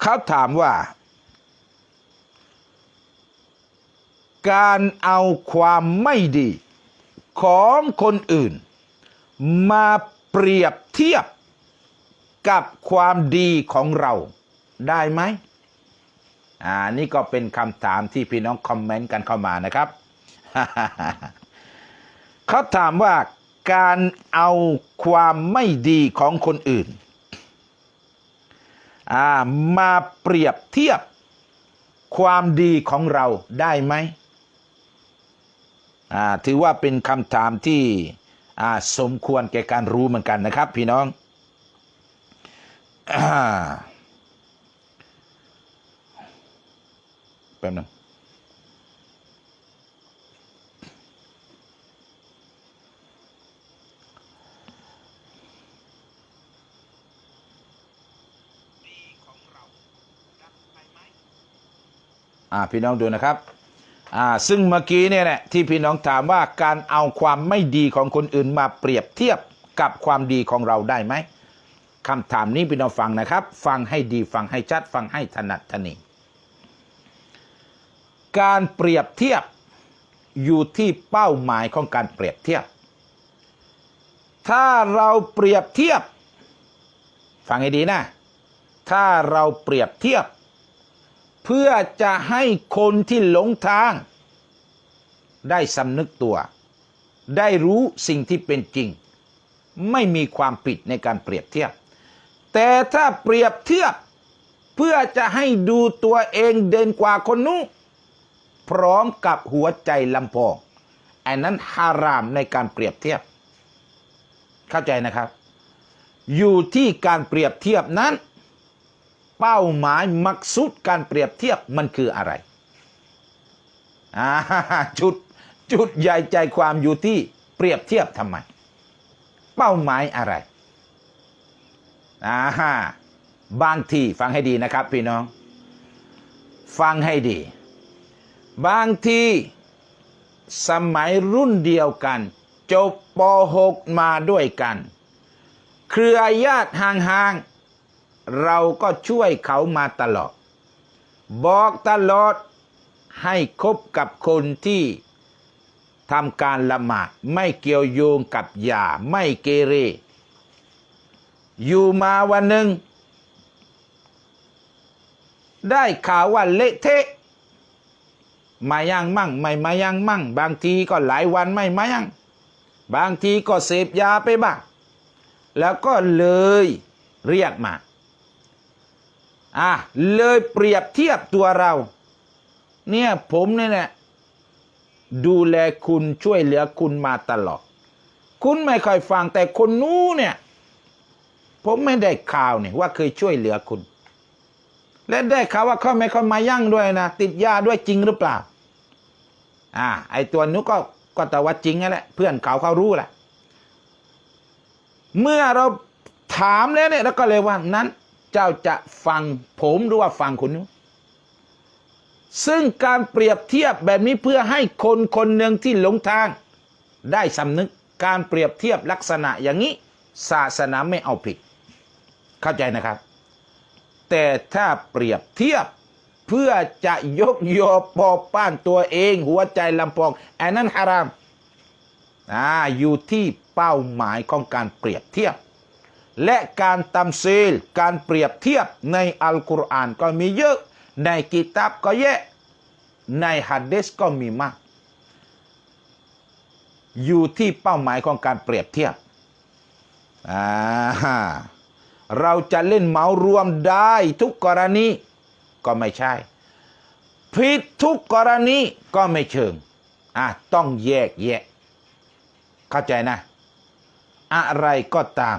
เขาถามว่า การเอาความไม่ดีของคนอื่น มาเปรียบเทียบกับความดีของเราได้ไหมอ่านี่ก็เป็นคำถามที่พี่น้องคอมเมนต์กันเข้ามานะครับ เขาถามว่า การเอาความไม่ดีของคนอื่น มาเปรียบเทียบความดีของเราได้ไหม ถือว่าเป็นคำถามที่สมควรแก่การรู้เหมือนกันนะครับ พี่น้องอแป๊บนึง อ่าพี่น้องดูนะครับอ่าซึ่งเมื่อกี้เนี่ยแหละที่พี่น้องถามว่าการเอาความไม่ดีของคนอื่นมาเปรียบเทียบกับความดีของเราได้ไหมคำถามนี้พี่น้องฟังนะครับ ฟังให้ดีฟังให้ชัดฟังให้ถนัดถนีการเปรียบเทียบอยู่ที่เป้าหมายของการเปรียบเทียบ ถ้าเราเปรียบเทียบ ฟังให้ดีนะ ถ้าเราเปรียบเทียบ เพื่อจะให้คนที่หลงทาง ได้สำนึกตัว ได้รู้สิ่งที่เป็นจริง ไม่มีความผิดในการเปรียบเทียบ แต่ถ้าเปรียบเทียบ เพื่อจะให้ดูตัวเองเด่นกว่าคนนู้นพร้อมกับหัวใจลำพองอันนั้นฮารามในการเปรียบเทียบ เข้าใจนะครับ อยู่ที่การเปรียบเทียบนั้น เป้าหมายมักสุดการเปรียบเทียบมันคืออะไรจุดจุดใหญ่ใจความอยู่ที่เปรียบเทียบทำไม เป้าหมายอะไรอ่าบางทีฟังให้ดีนะครับพี่น้อง ฟังให้ดี บางทีสมัยรุ่นเดียวกัน จบป .6 มาด้วยกัน เครือญาติห่างๆ เราก็ช่วยเขามาตลอด บอกตลอดให้คบกับคนที่ทำการละหมาดไม่เกี่ยวโยงกับยาไม่เกเร อยู่มาวันหนึ่ง ได้ข่าวว่าเละเทะมายังมั่ง ไม่มายังมั่ง บางทีก็หลายวันไม่มายัง บางทีก็เสพยาไปบ้างแล้วก็เลยเรียกมา อะเลยเปรียบเทียบตัวเรา เนี่ยผมเนี่ยแหละดูแลคุณช่วยเหลือคุณมาตลอด คุณไม่ค่อยฟังแต่คนนู้นเนี่ย ผมไม่ได้ข่าวเนี่ยว่าเคยช่วยเหลือคุณ และได้ข่าวว่าเขาไม่ค่อยมายั่งด้วยนะ ติดยาด้วยจริงหรือเปล่า อ่า ไอตัวนู้นก็ก็แต่ว่าจริงนั่นแหละเพื่อนเขาเขารู้แหละ เมื่อเราถามแล้วเนี่ยแล้วก็เลยว่านั้น เจ้าจะฟังผมหรือว่าฟังคุณนู้นซึ่งการเปรียบเทียบแบบนี้เพื่อให้คนคนหนึ่งที่หลงทาง ได้สำนึกการเปรียบเทียบลักษณะอย่างนี้ ศาสนาไม่เอาผิด เข้าใจนะครับ แต่ถ้าเปรียบเทียบเพื่อจะยกยอปอป้านตัวเอง หัวใจลำพองอันนั้นฮารามอ่าอยู่ที่เป้าหมายของการเปรียบเทียบ และการตำซีล การเปรียบเทียบในอัลกุรอานก็มีเยอะ ในกิตาบก็แยอะ ในฮัดดิสก็มีมาก อยู่ที่เป้าหมายของการเปรียบเทียบอ่าเราจะเล่นเหมารวมได้ทุกกรณีก็ไม่ใช่ ผิดทุกกรณีก็ไม่เชิงอะต้องแยกแยะ เข้าใจนะ อะไรก็ตาม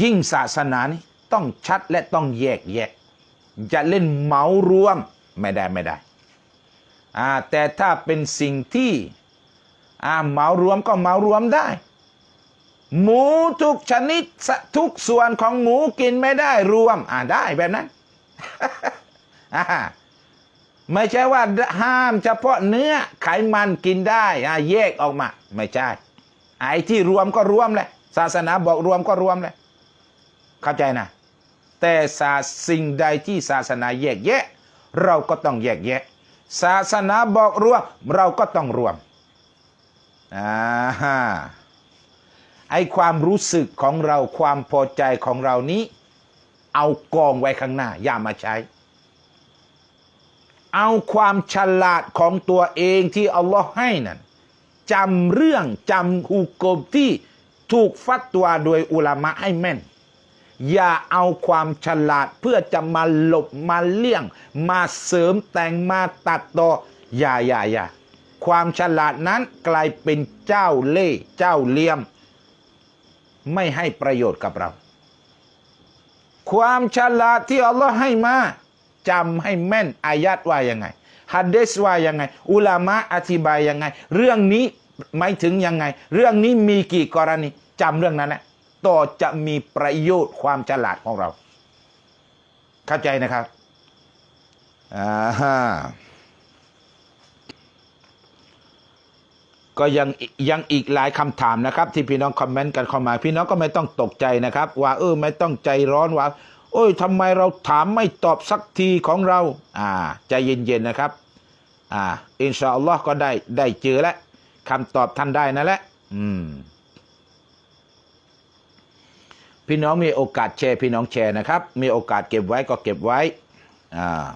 ยิ่งศาสนานี่ต้องชัดและต้องแยกแยะ จะเล่นเหมารวมไม่ได้ไม่ได้ แต่ถ้าเป็นสิ่งที่เหมารวมก็เหมารวมได้ หมูทุกชนิดทุกส่วนของหมูกินไม่ได้รวมอ่าได้แบบนั้นไม่ใช่ว่าห้ามเฉพาะเนื้อไขมันกินได้อ่าแยกออกมา ไม่ใช่ไอ้ที่รวมก็รวมแหละ ศาสนาบอกรวมก็รวมเลยเข้าใจนะ แต่ศาสิ่งใดที่ศาสนาแยกแยะ เราก็ต้องแยกแยะ ศาสนาบอกรวม เราก็ต้องรวมอ่าฮะไอความรู้สึกของเราความพอใจของเรานี้ เอากองไว้ข้างหน้า อย่ามาใช้ เอาความฉลาดของตัวเองที่อัลลอฮ์ให้นั่นจำเรื่องจำฮุกมที่ ถูกฟัดตัวโดยอุลามะให้แม่น อย่าเอาความฉลาดเพื่อจะมาหลบมาเลี่ยง มาเสริมแต่งมาตัดต่อ อย่าอย่าอย่าความฉลาดนั้นกลายเป็นเจ้าเล่ห์เจ้าเลี่ยม ไม่ให้ประโยชน์กับเรา ความฉลาดที่อัลลอฮ์ให้มาจำให้แม่นอายัดว่ายังไงฮัดเดสว่ายังไง อุลามะอธิบายยังไง เรื่องนี้ หมายถึงยังไง เรื่องนี้มีกี่กรณีจำเรื่องนั้นแหละต่อจะมีประโยชน์ความฉลาดของเรา เข้าใจนะครับอ่าฮะก็ยังยังอีกหลายคำถามนะครับ ที่พี่น้องคอมเมนต์กันเข้ามา พี่น้องก็ไม่ต้องตกใจนะครับ ว่าเออไม่ต้องใจร้อนว่าโอ้ยทำไมเราถามไม่ตอบสักทีของเรา อ่า ใจเย็นๆนะครับ อ่า อินชาอัลลอฮ์ก็ได้ได้เจอแล้ว คำตอบท่านได้นั่นแหละอืมพี่น้องมีโอกาสแชร์ พี่น้องแชร์นะครับ มีโอกาสเก็บไว้ก็เก็บไว้อ่า